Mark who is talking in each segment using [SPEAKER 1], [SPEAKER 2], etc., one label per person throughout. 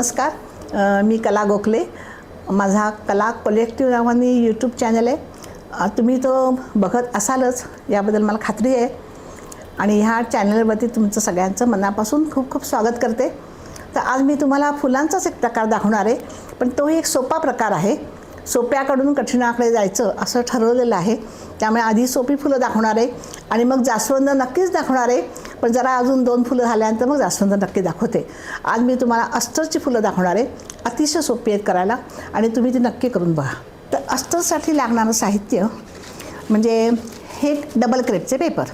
[SPEAKER 1] नमस्कार मी कला गोखले. माझा कला कलेक्टिव्ह नावाने यूट्यूब चॅनल आहे. तुम्ही तो बघत असालच याबद्दल मला खात्री आहे. आणि ह्या चॅनलवरती तुमचं सगळ्यांचं मनापासून खूप खूप स्वागत करते. तर आज मी तुम्हाला फुलांचाच एक प्रकार दाखवणार आहे पण तोही एक सोपा प्रकार आहे. सोप्याकडून कठीणाकडे जायचं असं ठरवलेलं आहे. त्यामुळे आधी सोपी फुलं दाखवणार आहे आणि मग जास्वंद नक्कीच दाखवणार आहे. पण जरा अजून दोन फुलं झाल्यानंतर मग जास्वंद नक्की दाखवते. आज मी तुम्हाला अस्तरची फुलं दाखवणार आहे. अतिशय सोपी आहेत करायला आणि तुम्ही ती नक्की करून बघा. तर अस्तरसाठी लागणारं साहित्य म्हणजे हे डबल क्रेपचे पेपर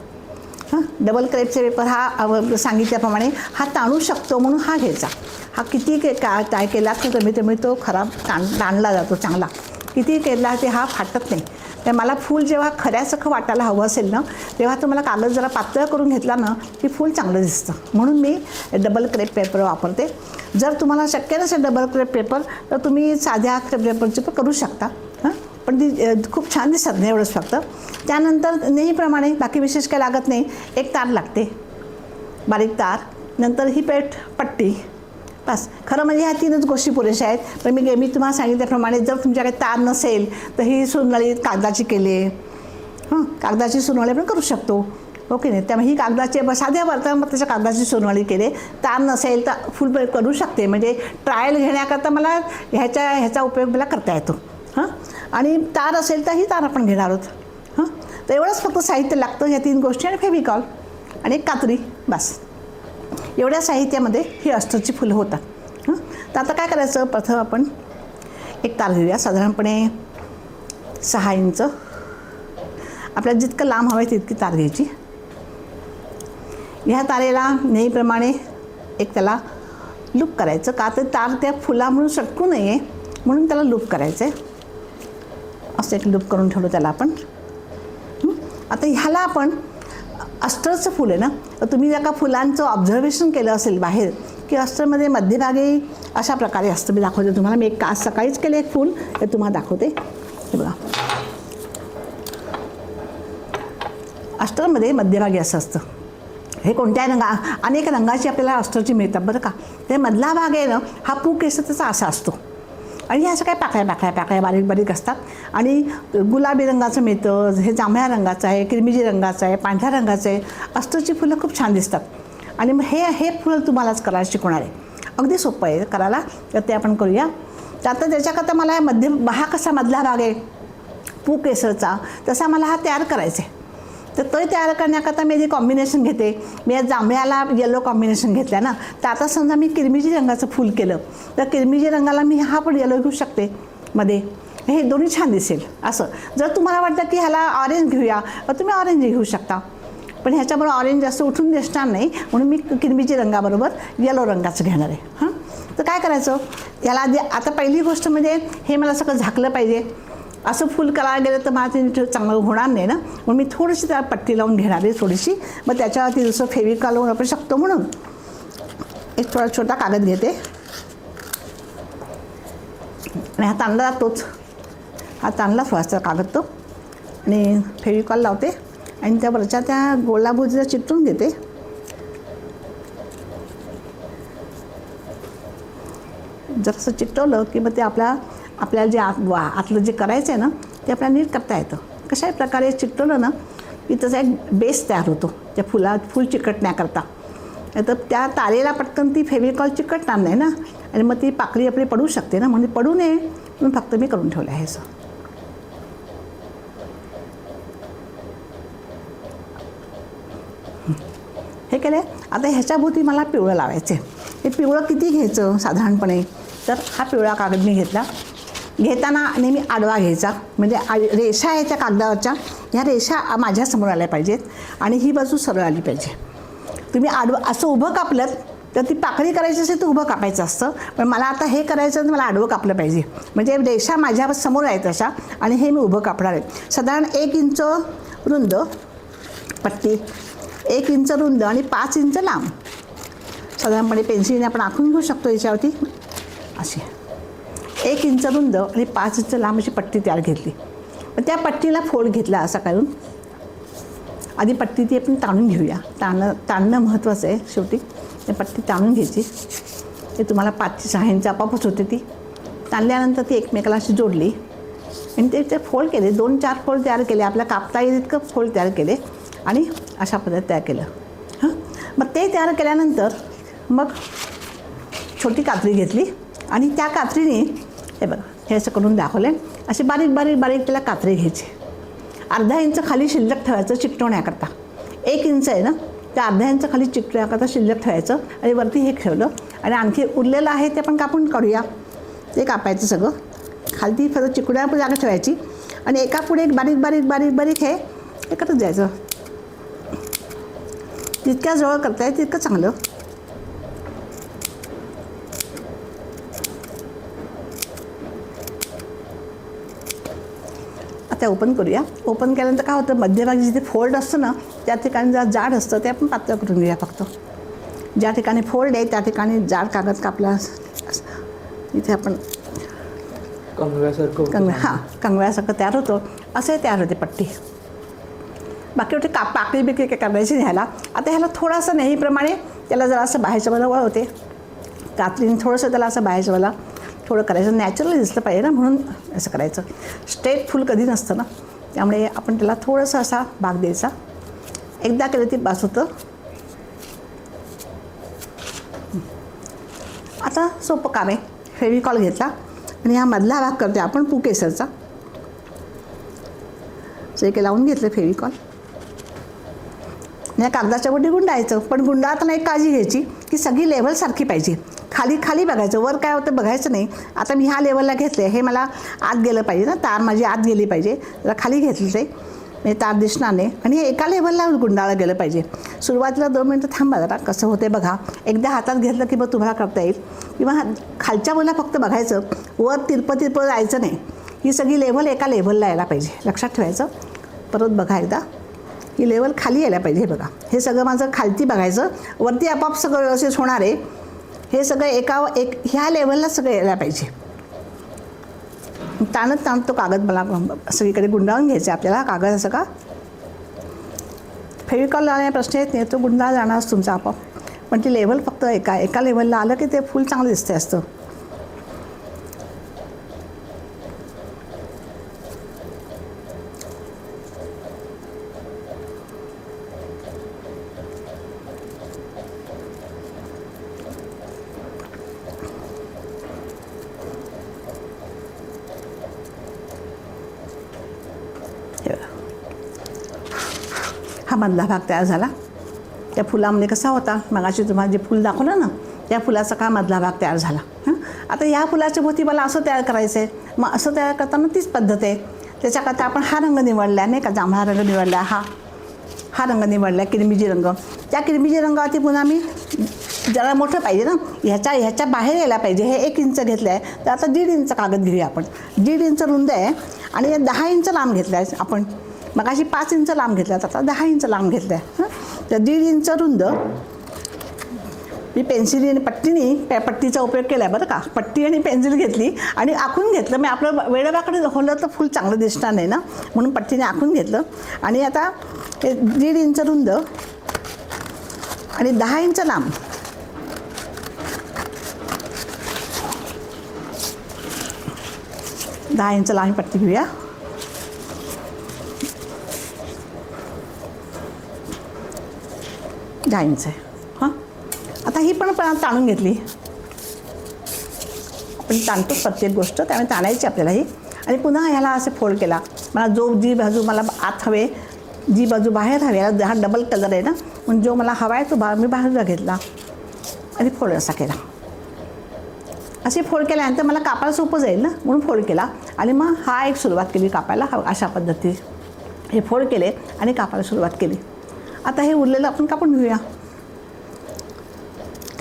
[SPEAKER 1] हां? डबल क्रेपचे पेपर हा सांगितल्याप्रमाणे हा ताणू शकतो म्हणून हा घ्यायचा. हा किती के का काय केला तर कमी कमी तो खराब ताण ताणला जातो चांगला. किती केला ते हा फाटत नाही. तर मला फूल जेव्हा खऱ्यासखं वाटायला हवं असेल ना तेव्हा तो मला कागद जरा पातळ करून घेतला ना की फूल चांगलं दिसतं. म्हणून मी डबल क्रेप पेपर वापरते. जर तुम्हाला शक्य नसेल डबल क्रेप पेपर तर तुम्ही साध्या क्रेप पेपरचे पण करू शकता. हां? पण ती खूप छान दिसतात नाही एवढंच फक्त. त्यानंतर नेहमीप्रमाणे बाकी विशेष काय लागत नाही एक तार लागते. बारीक तार. नंतर ही पेट पट्टी. बस खरं म्हणजे ह्या तीनच गोष्टी पुरेशा आहेत. पण मी मी तुम्हाला सांगितल्याप्रमाणे जर तुमच्याकडे तार नसेल तर ही सुनळी कागदाची केली हां कागदाची सुनवाळी पण करू शकतो. ओके नाही? त्यामुळे ही कागदाची ब- साध्या वर्तमानपत्राच्या कागदाची सोनवाळी केली. तार नसेल तर फुल करू शकते. म्हणजे ट्रायल घेण्याकरता मला ह्याच्या ह्याचा उपयोग मला करता येतो. हां? आणि तार असेल तर ही तार आपण घेणार आहोत. हां? तर एवढंच फक्त साहित्य लागतं ह्या तीन गोष्टी आणि फेविकॉल आणि एक कात्री. बस. एवढ्या साहित्यामध्ये ही अस्तरची फुलं होतात. तर आता काय करायचं? प्रथम आपण एक तार घेऊया. साधारणपणे सहा इंच. आपल्याला जितकं लांब हवं आहे तितकी तार घ्यायची. ह्या तारेला नेहमीप्रमाणे एक त्याला लूप करायचं. का तर तार त्या फुलामुळे सटकू नये म्हणून त्याला लूप करायचं आहे असं एक लूप करून ठेवलं त्याला आपण. आता ह्याला आपण अस्टरचं फुल आहे ना? तर तुम्ही जर का फुलांचं ऑब्झर्वेशन केलं असेल बाहेर की अस्टरमध्ये मध्यभागी अशा प्रकारे असतं मी दाखवते तुम्हाला. मी एक आज सकाळीच केलं एक फूल ते तुम्हाला दाखवते. हे बघा. अस्टरमध्ये मध्यभागी असं असतं. हे कोणत्या रंगा अनेक रंगाची आपल्याला अस्टरची मिळतात बरं का? ते मधला भाग आहे ना हा पू केस त्याचा असा असतो. आणि ह्या असं काय पाकळ्या पाकळ्या पाकळ्या बारीक बारीक असतात. आणि गुलाबी रंगाचं मिळतं हे जांभळ्या रंगाचं आहे किरमिजी रंगाचं आहे पांढऱ्या रंगाचं आहे. अस्तरची फुलं खूप छान दिसतात. आणि मग हे हे फुलं तुम्हालाच करायला शिकवणार आहे. अगदी सोपं आहे करायला तर ते आपण करूया. तर आता त्याच्याकरता मला मध्यम हा कसा मधला भाग आहे? पू केसरचा तसा मला हा तयार करायचा आहे. तर तो तयार करण्याकरता मी जे कॉम्बिनेशन घेते. मी या जांभळ्याला येलो कॉम्बिनेशन घेतल्या ना. तर आता समजा मी किरमिजी रंगाचं फूल केलं. तर किरमिजी रंगाला मी हा पण येलो घेऊ शकते मध्ये. हे दोन्ही छान दिसेल. असं. जर तुम्हाला वाटतं की ह्याला ऑरेंज घेऊया तर तुम्ही ऑरेंज घेऊ शकता. पण ह्याच्याबरोबर ऑरेंज जास्त उठून दिसणार नाही. म्हणून मी किरमिजी रंगाबरोबर येलो रंगाचं घेणार आहे. हां? तर काय करायचं? याला आधी आता पहिली गोष्ट म्हणजे हे मला सगळं झाकलं पाहिजे. असं फुल करायला गेलं तर माझं नीट चांगलं होणार नाही ना. म्हणून मी थोडीशी त्याला पट्टी लावून घेणार आहे थोडीशी. मग त्याच्यावरती जसं फेविकॉल लावून आपण शकतो म्हणून. एक थोडा छोटा कागद घेते. आणि हा तांदळा तोच. हा तांदळा थोडासा कागद तो. आणि फेविकॉल लावते. आणि त्या वरच्या त्या गोलाभोजीला चिटून घेते. जसं चिटवलं की मग ते आपल्या आपल्याला जे आत वा आतलं जे करायचं आहे ना ते आपल्याला नीट करता येतं. कशा प्रकारे चिकटवलं ना की त्याचा एक बेस तयार होतो त्या फुला फूल चिकटण्याकरता. तर त्या तारेला पटकन ती फेविकॉल चिकटणार नाही ना आणि मग ती पाकळी आपली पडू शकते ना म्हणजे पडू नये म्हणून फक्त मी करून ठेवलं आहे असं. हे केलं आता ह्याच्याभोवती मला पिवळं लावायचं आहे हे पिवळं किती घ्यायचं साधारणपणे? तर हा पिवळा कागद मी घेतला. घेताना नेहमी आडवा घ्यायचा. म्हणजे आ रेषा आहे त्या कागदावरच्या. ह्या रेषा माझ्यासमोर आल्या पाहिजेत आणि ही बाजू सरळ आली पाहिजे. तुम्ही आडवं असं उभं कापलं तर ती पाकळी करायची असेल तर उभं कापायचं असतं. पण मला आता हे करायचं तर मला आडवं कापलं पाहिजे. म्हणजे रेषा माझ्यासमोर आहेत तशा आणि हे मी उभं कापणार आहे. साधारण एक इंच रुंद पट्टी एक इंच रुंद आणि पाच इंच लांब. साधारणपणे पेन्सिलने आपण आखून घेऊ शकतो याच्यावरती. अशी. एक इंच रुंद आणि पाच इंच लांब अशी पट्टी तयार घेतली. मग त्या पट्टीला फोल्ड घेतला असा काढून आधी पट्टी ती आपण ताणून घेऊया. ताणं ताणणं महत्त्वाचं आहे शेवटी. ते पट्टी ताणून घ्यायची. ते तुम्हाला पाचशे सहा इंच आपापच होते ती. ताणल्यानंतर ती एकमेकाला अशी जोडली. आणि ते ते फोल्ड केले. दोन चार फोल्ड तयार केले. आपल्या कापता येईल इतकं फोल्ड तयार केले. आणि अशा पद्धतीत तयार केलं. हां? मग ते तयार केल्यानंतर मग छोटी कात्री घेतली. आणि त्या कात्रीने हे बघा हे असं करून दाखवले असे बारीक बारीक बारीक त्याला कात्री घ्यायची. अर्धा इंच खाली शिल्लक ठेवायचं चिकटवण्याकरता. एक इंच आहे ना त्या अर्ध्या इंच खाली चिकटवण्याकरता शिल्लक ठेवायचं आणि वरती हे ठेवलं. आणि आणखी उरलेलं आहे ते पण कापून काढूया. ते कापायचं सगळं. खालती फक्त चिकड्या जागा ठेवायची. आणि एका पुढे एक बारीक बारीक बारीक बारीक हे एकत्रच जायचं. जितक्या जवळ करता येईल तितकं चांगलं. आता ओपन करूया. ओपन केल्यानंतर काय होतं मध्यभागी जिथे फोल्ड असतं ना त्या ठिकाणी जर जाड असतं ते आपण पातळ करून घेऊया फक्त. ज्या ठिकाणी फोल्ड आहे त्या ठिकाणी जाड कागद कापला इथे आपण
[SPEAKER 2] कंगव्यासारखं.
[SPEAKER 1] कंगव्या हां कंगव्यासारखं तयार होतं. असे तयार होते पट्टी. बाकी होते का पाकळी बिकळी काय करायची ह्याला. आता ह्याला थोडासा नेहमीप्रमाणे त्याला जरा असं बाहेरच्या वळ होते कात्रीने थोडंसं त्याला असं बाहेरच्या बाजूला थोडं करायचं. नॅचरल दिसलं पाहिजे ना म्हणून असं करायचं. स्ट्रेट फुल कधी नसतं ना. त्यामुळे आपण त्याला थोडासा असा भाग द्यायचा. एकदा केलं ती बास होतं. आता सोपं काम आहे. फेविकॉल घेतला. आणि हा मधला भाग करते आपण पुकेसरचा. जे एक लावून घेतलं फेविकॉल या कागदाच्या गोटी गुंडायचं पण गुंडाळताना एक काळजी घ्यायची की सगळी लेवल सारखी पाहिजे. खाली खाली बघायचं. वर काय होतं बघायचं नाही. आता मी ह्या लेवलला घेतले हे मला आत गेलं पाहिजे ना. तार माझी आत गेली पाहिजे. जरा खाली घेतली ते. म्हणजे तार दिसणार नाही. आणि हे एका लेवलला गुंडाळलं गेलं पाहिजे. सुरुवातीला दोन मिनटं थांबा जरा. कसं होते बघा. एकदा हातात घेतलं की मग तुम्हाला करता येईल. किंवा खालच्या मुला फक्त बघायचं. वर तिरपं तिरपं जायचं नाही. ही सगळी लेवल एका लेवलला यायला पाहिजे. लक्षात ठेवायचं. परत बघा एकदा. ही लेवल खाली यायला पाहिजे हे बघा. हे सगळं माझं खालती बघायचं. वरती आपाप सगळं व्यवस्थित होणार आहे. हे सगळं एका एक ह्या लेवलला सगळं यायला पाहिजे. ताणत ताणत तो कागद मला सगळीकडे गुंडाळून घ्यायचा आहे. आपल्याला कागद असं का? फेविकॉल लावण्या प्रश्न येत नाही तो गुंडाळ जाणारच तुमचा आपोआप. पण ती लेवल फक्त एका एका लेवलला आलं की ते फुल चांगलं दिसते असतं. हा मधला भाग तयार झाला. त्या फुलामध्ये कसा होता? मगाशी तुम्हाला जे फुल दाखवलं ना त्या फुलाचा का मधला भाग तयार झाला? हां? आता या फुलाच्या भोवती मला असं तयार करायचं आहे मग असं तयार करताना तीच पद्धत आहे. त्याच्याकरता आपण हा रंग निवडला नाही का? जांभळा रंग निवडला हा. हा रंग निवडला किरमिजी रंग. त्या किरमिजी रंगावरती पुन्हा मी जरा मोठं पाहिजे ना? ह्याच्या ह्याच्या बाहेर यायला पाहिजे. हे एक इंच घेतलं आहे तर आता दीड इंच कागद घेऊया आपण. दीड इंच रुंद आहे आणि दहा इंच लांब घेतला आहे आपण. मग अशी पाच इंच लांब घेतल्या आता दहा इंच लांब घेतल्या. आहे तर दीड इंच रुंद. मी पेन्सिली आणि पट्टीने त्या पट्टीचा उपयोग केला आहे बरं का. पट्टी आणि पेन्सिल घेतली आणि आखून घेतलं. मी आपलं वेळेबाकडे होलं तर फुल चांगलं दिसणार नाही ना. म्हणून पट्टीने आखून घेतलं. आणि आता हे दीड इंच रुंद आणि दहा इंच लांब. दहा इंच लांब पट्टी घेऊया. दहा आहे हां? आता ही पण ताणून घेतली. आपण ताणतो प्रत्येक गोष्ट त्यामुळे ताणायची आपल्याला ही. आणि पुन्हा ह्याला असे फोल्ड केला. मला जो जी बाजू मला आत हवे जी बाजू बाहेर हवी याला हा डबल कलर आहे ना? म्हणून जो मला हवा आहे तो बा मी बाहेरला घेतला. आणि फोल्ड असा केला. असे फोल्ड केल्यानंतर मला कापायला सोपं जाईल ना? म्हणून फोल्ड केला. आणि मग हा एक सुरुवात केली कापायला हवं अशा पद्धती. हे फोल्ड केले आणि कापायला सुरुवात केली. आता हे उरलेलं आपण कापून घेऊया.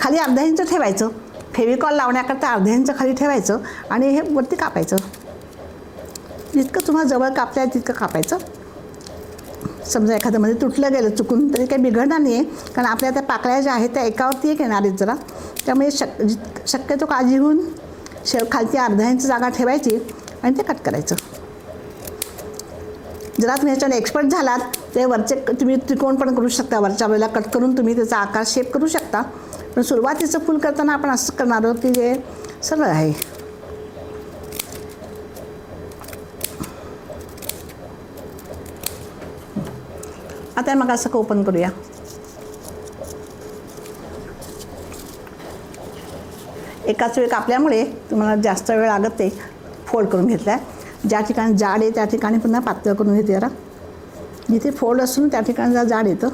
[SPEAKER 1] खाली अर्धा इंच ठेवायचं. फेविकॉल लावण्याकरता अर्धा इंच खाली ठेवायचं आणि हे वरती कापायचं. जितकं तुम्हाला जवळ कापलं आहे तितकं कापायचं. समजा एखाद्यामध्ये तुटलं गेलं चुकून तरी काही बिघडणार नाही आहे कारण आपल्या त्या पाकळ्या ज्या आहेत त्या एकावरती एक येणार आहेत जरा. त्यामुळे शक जित- शक्यतो काळजी घेऊन शे खालती अर्धा इंच जागा ठेवायची आणि ते कट करायचं. जरा तुम्ही ह्याच्याने एक्सपर्ट झालात ते वरचे तुम्ही त्रिकोण पण करू शकता. वरच्या वेळेला कट करून तुम्ही त्याचा आकार शेप करू शकता. पण सुरुवातीचं फूल करताना आपण असं करणार आहोत की जे सरळ आहे. आता मग असं ओपन करूया? एकाच वेळ कापल्यामुळे तुम्हाला जास्त वेळ लागत ते फोल्ड करून घेतला आहे ज्या ठिकाणी जाड आहे त्या ठिकाणी पुन्हा पातळ करून घेते जरा. जिथे फोल्ड असून त्या ठिकाणचा जरा जाड येतं.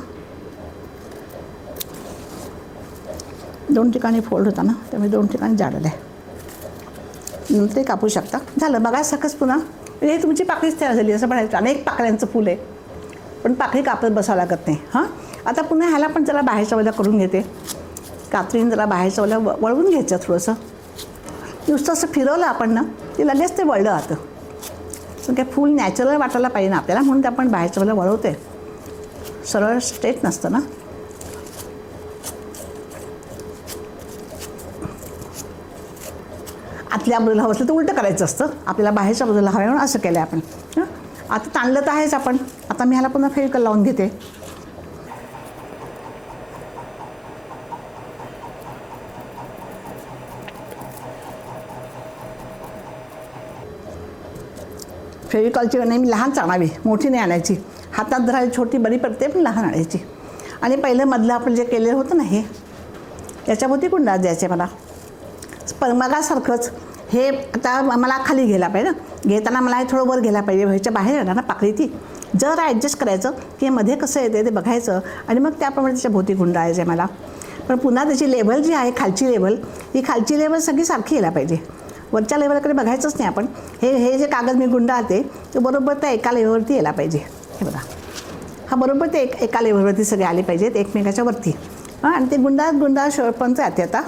[SPEAKER 1] दोन ठिकाणी फोल्ड होता ना त्यामुळे दोन ठिकाणी जाड आलं आहे ते कापू शकता. झालं बघा सकस पुन्हा. हे तुमची पाकळीच तयार झाली असं म्हणायचं. अनेक पाकळ्यांचं फूल आहे. पण पाकळी कापत बसावं लागत नाही. हां? आता पुन्हा ह्याला पण जरा बाहेरच्या वेळेला करून घेते. कात्रीने जरा बाहेरच्या वेळेला व वळवून घ्यायचं थोडंसं. नुसतं असं फिरवलं आपण ना ते लगेच ते वळलं आता. पण काय फुल नॅचरल वाटायला पाहिजे ना. आपल्याला म्हणून ते आपण बाहेरच्या वेळेला वळवते सरळ स्ट्रेट नसतं ना. आतल्या बाजूला हवं असलं तर उलटं करायचं असतं. आपल्याला बाहेरच्या बाजूला हवं म्हणून असं केलं आहे आपण आता ताणलं तर आहेच आपण. आता मी ह्याला पुन्हा फेविकल लावून घेते. फेविकॉलची मी लहान आणावी मोठी नाही आणायची. हातात धरायला छोटी बरी पडते पण लहान आणायची. आणि पहिलं मधलं आपण जे केलेलं होतं ना हे याच्याभोवती कुंडात द्यायचे मला? परमगासारखंच हे आता मला खाली घ्यायला पाहिजे. ना घेताना मला हे थोडं वर घ्यायला पाहिजे. ह्याच्या बाहेर येणार ना पाकळी ती. जरा ॲडजस्ट करायचं की मध्ये कसं येते ते बघायचं आणि मग त्याप्रमाणे त्याच्या भोवती गुंडाळायचे मला. पण पुन्हा त्याची लेवल जी आहे खालची लेवल ही खालची लेवल सगळी सारखी यायला पाहिजे. वरच्या लेवलकडे बघायचंच नाही आपण. हे हे जे कागद मी गुंडाळते ते बरोबर त्या एका लेवलवरती यायला पाहिजे. हे बघा. हा बरोबर ते एक एका लेवलवरती सगळे आले पाहिजेत एकमेकाच्या वरती. हां आणि ते गुंडाळत गुंडाळ शेवटपर्यंत जाते आता.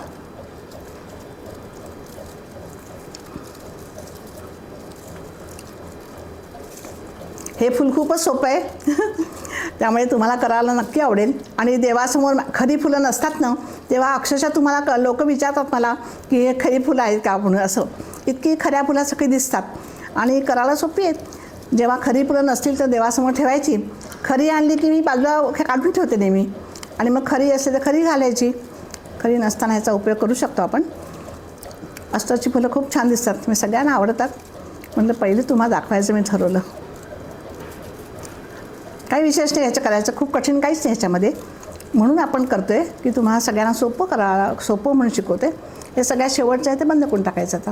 [SPEAKER 1] हे फुल खूपच सोपं आहे. त्यामुळे तुम्हाला करायला नक्की आवडेल. आणि देवासमोर खरी फुलं नसतात ना तेव्हा अक्षरशः तुम्हाला क लोक विचारतात मला की हे खरी फुलं आहेत का म्हणून असं. इतकी खऱ्या फुलासारखी दिसतात. आणि करायला सोपी आहेत. जेव्हा खरी फुलं नसतील तर देवासमोर ठेवायची. खरी आणली की मी बाजूला काढून ठेवते नेहमी. आणि मग खरी असली तर खरी घालायची. खरी नसताना ह्याचा उपयोग करू शकतो आपण. अस्तरची फुलं खूप छान दिसतात. मी सगळ्यांना आवडतात. म्हटलं पहिले तुम्हाला दाखवायचं मी ठरवलं. काही विशेष नाही ह्याचं करायचं खूप कठीण काहीच नाही ह्याच्यामध्ये म्हणून आपण करतो आहे की तुम्हाला सगळ्यांना सोपं करा सोपं म्हणून शिकवते हे सगळ्यात शेवटचं आहे ते बंद करून टाकायचं आता.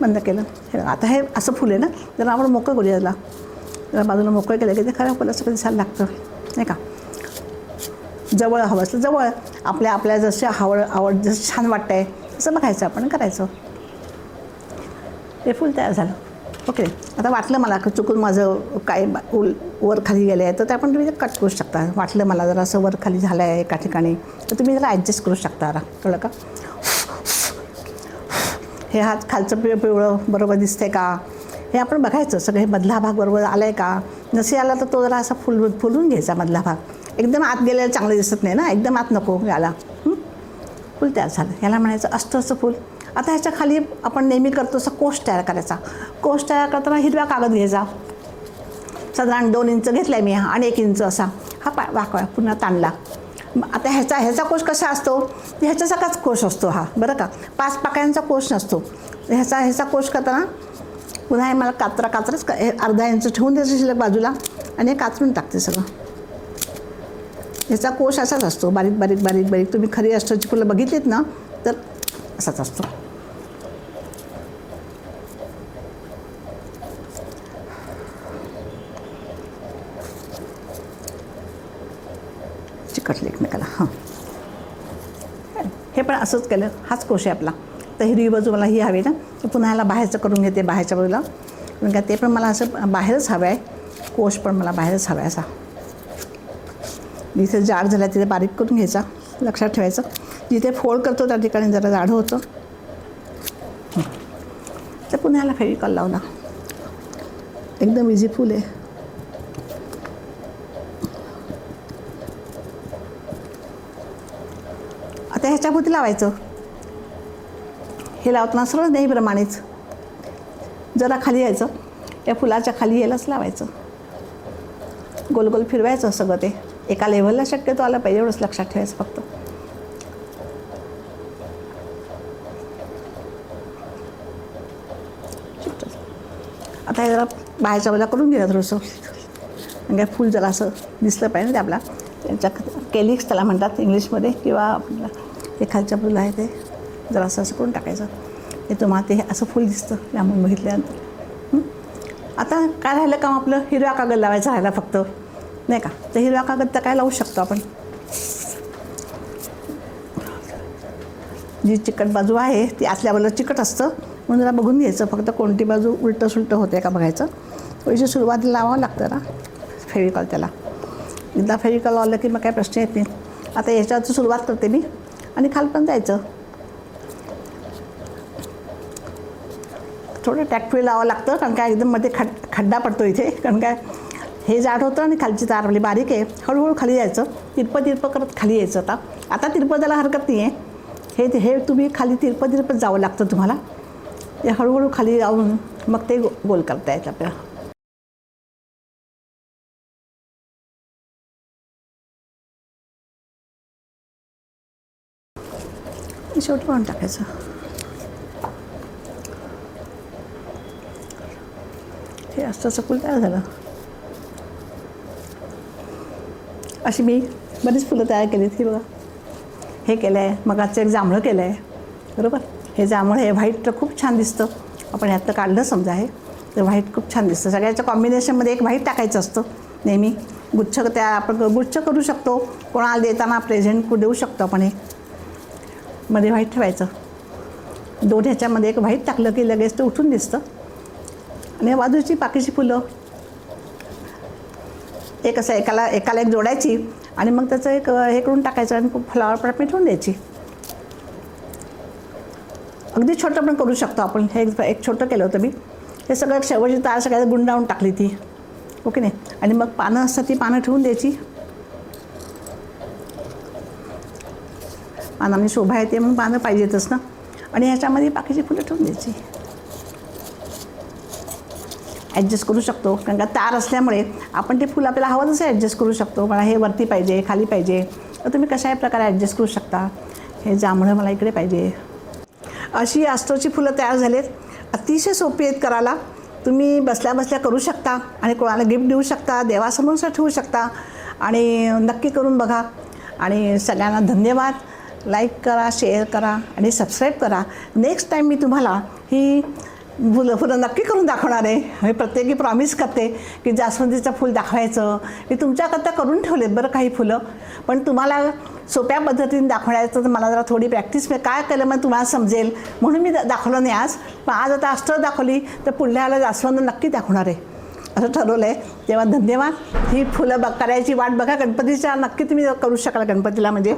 [SPEAKER 1] बंद केलं. हे आता हे असं फुल आहे ना जरा आपण मोकळं करूया याला. जरा बाजूला मोकळं केलं की ते खराब फुलं असं दिसायला लागतं नाही का? जवळ हवं असलं जवळ. आपल्या आपल्या जसे आवड आवड जसं छान वाटतं आहे तसं बघायचं आपण करायचं. हे फुल तयार झालं. ओके आता वाटलं मला चुकून माझं काय उल वर खाली गेलं आहे तर ते आपण तुम्ही कट करू शकता. वाटलं मला जरा असं वर खाली झालं आहे एका ठिकाणी तर तुम्ही जरा ॲडजस्ट करू शकता जरा कळलं का? हे हात खालचं पिवळं पिवळं बरोबर दिसतंय का? हे आपण बघायचं सगळं हे मधला भाग बरोबर आला आहे का? नसे आला तर तो जरा असा फुल फुलून घ्यायचा मधला भाग. एकदम आत गेलेलं चांगलं दिसत नाही ना? एकदम आत नको याला. फुल तयार झालं. याला म्हणायचं असतं असं फुल. आता ह्याच्या खाली आपण नेहमी करतो असं कोश तयार करायचा. कोश तयार करताना हिरवा कागद घ्यायचा. साधारण दोन इंच घेतला आहे मी हा आणि एक इंच असा. हा पा वाकवा पुन्हा ताणला. मग आता ह्याचा ह्याचा कोश कसा असतो? ह्याच्यासारखाच कोश असतो हा बरं का? पाच पाकळ्यांचा कोश नसतो. ह्याचा ह्याचा कोश करताना पुन्हा हे मला कात्रा कात्रच हे अर्धा इंच ठेवून द्यायचं शिल्लक बाजूला आणि हे कातरून टाकते सगळं. ह्याचा कोश असाच असतो बारीक बारीक बारीक बारीक. तुम्ही खरी अष्टची फुलं बघितलीत ना? तर असाच असतो चिकटले एकमेकाला हां. हे पण असंच केलं. हाच कोश आहे आपला. तर हिरवी बाजू मला ही हवी ना. तर पुन्हा ह्याला बाहेरचं करून घेते बाहेरच्या बाजूला. कारण का ते पण मला असं बाहेरच हवं आहे. कोश पण मला बाहेरच हवा आहे असा. इथे जाड झाला तिथे बारीक करून घ्यायचा. लक्षात ठेवायचं. जिथे फोल्ड करतो त्या ठिकाणी जरा जाड होतं. तर पुण्याला फेविकॉल लावला. एकदम इझी फुल आहे. आता ह्याच्याभोवती लावायचं. हे लावताना सरळ नेहमीप्रमाणेच जरा खाली यायचं. या फुलाच्या खाली यायलाच लावायचं. गोल गोल फिरवायचं सगळं ते. एका लेवलला शक्यतो आला पाहिजे एवढंच लक्षात ठेवायचं फक्त. बाहेरच्या बाजूला करून दिला थोडंसं. आणि काय फूल जरा असं दिसलं पाहिजे ना ते आपला. त्यांच्या केलिक्स त्याला म्हणतात इंग्लिशमध्ये किंवा आपल्याला ते खालच्या फुलं आहे ते. जरा असं असं करून टाकायचं. ते तुम्हाला ते असं फूल दिसतं लांबून बघितल्यानंतर. आता काय राहिलं काम आपलं? हिरव्या कागद लावायचा राहिला फक्त. नाही का? तर हिरव्या कागद तर काय लावू शकतो आपण? जी चिकट बाजू आहे ती आतल्या बाजूला चिकट असतं. म्हणून जरा बघून घ्यायचं. फक्त कोणती बाजू उलटं सुलटं होते का बघायचं. पैसे सुरुवातीला लावावं लागतं ना फेविकॉल त्याला. एकदा फेविकॉल लावलं की मग काय प्रश्न येत नाही. आता याच्यावरची सुरुवात करते मी आणि खालपर्यंत जायचं. थोडं टॅक्टफुली लावावं लागतं कारण काय एकदम मध्ये खड खड्डा पडतो इथे. कारण काय हे जाड होतं आणि खालची तार आपली बारीक आहे. हळूहळू खाली जायचं. तिरपं तिरपं करत खाली यायचं आता. आता तिरपं जायला हरकत नाही आहे हे हे तुम्ही खाली तिरपं तिरपत जावं लागतं तुम्हाला. ते हळूहळू खाली जाऊन मग ते गो गोल करता येतं आपल्याला. शेवटी पाहून टाकायचं. हे असं फुल तयार झालं. अशी मी बरीच फुलं तयार केलीत ही बघा. हे केलं आहे मग आजचं एक जांभळं केलं आहे बरोबर? हे जांभळं हे व्हाईट तर खूप छान दिसतं. आपण ह्यातलं काढलं समजा हे तर व्हाईट खूप छान दिसतं. सगळ्याच्या कॉम्बिनेशनमध्ये एक व्हाईट टाकायचं असतं. नेहमी गुच्छ त्या आपण गुच्छ करू शकतो. कोणाला देताना प्रेझेंट देऊ शकतो आपण हे. मध्ये व्हाईट ठेवायचं. दोन ह्याच्यामध्ये एक व्हाईट टाकलं की लगेच ते उठून दिसतं. आणि या बाजूची पाकीची फुलं. एक असं एकाला एकाला एक जोडायची आणि मग त्याचं एक हे करून टाकायचं आणि फ्लावर पॉट ठेवून द्यायची. अगदी छोटं पण करू शकतो आपण. हे एक- एक छोटं केलं होतं मी. हे सगळं शेवटची तार सगळ्यात गुंडाळून टाकली ती. ओके नाही? आणि मग पानं असतात ती पानं ठेवून द्यायची. पानामध्ये शोभा येते मग पानं पाहिजेतच ना? आणि ह्याच्यामध्ये बाकीची फुलं ठेवून द्यायची. ॲडजस्ट करू शकतो कारण का तार असल्यामुळे आपण ते फुलं आपल्याला हवं तसं ॲडजस्ट करू शकतो. मला हे वरती पाहिजे खाली पाहिजे तर तुम्ही कशाही प्रकारे ॲडजस्ट करू शकता. हे जांभळं मला इकडे पाहिजे. अशी आस्ट्रोची फुलं तयार झालीत. अतिशय सोपी आहेत करायला. तुम्ही बसल्या बसल्या करू शकता आणि कोणाला गिफ्ट देऊ शकता देवासमोर ठेवू शकता. आणि नक्की करून बघा. आणि सगळ्यांना धन्यवाद. लाईक करा शेअर करा आणि सबस्क्राईब करा. नेक्स्ट टाईम मी तुम्हाला ही फुलं फुलं नक्की करून दाखवणार आहे. मी प्रत्येकी प्रॉमिस करते की जास्वंदीचं फूल दाखवायचं. मी तुमच्याकरता करून ठेवलेत बरं काही फुलं. पण तुम्हाला सोप्या पद्धतीने दाखवण्याचं तर मला जरा थोडी प्रॅक्टिस मी काय केलं मग तुम्हाला समजेल. म्हणून मी दाखवलं नाही आज. पण आज आता अस्त्र दाखवली तर पुढल्या जास्वंद नक्की दाखवणार आहे. असं ठरवलं आहे तेव्हा धन्यवाद. ही फुलं बघ करायची वाट बघा. गणपतीच्या नक्की तुम्ही करू शकाल गणपतीला म्हणजे.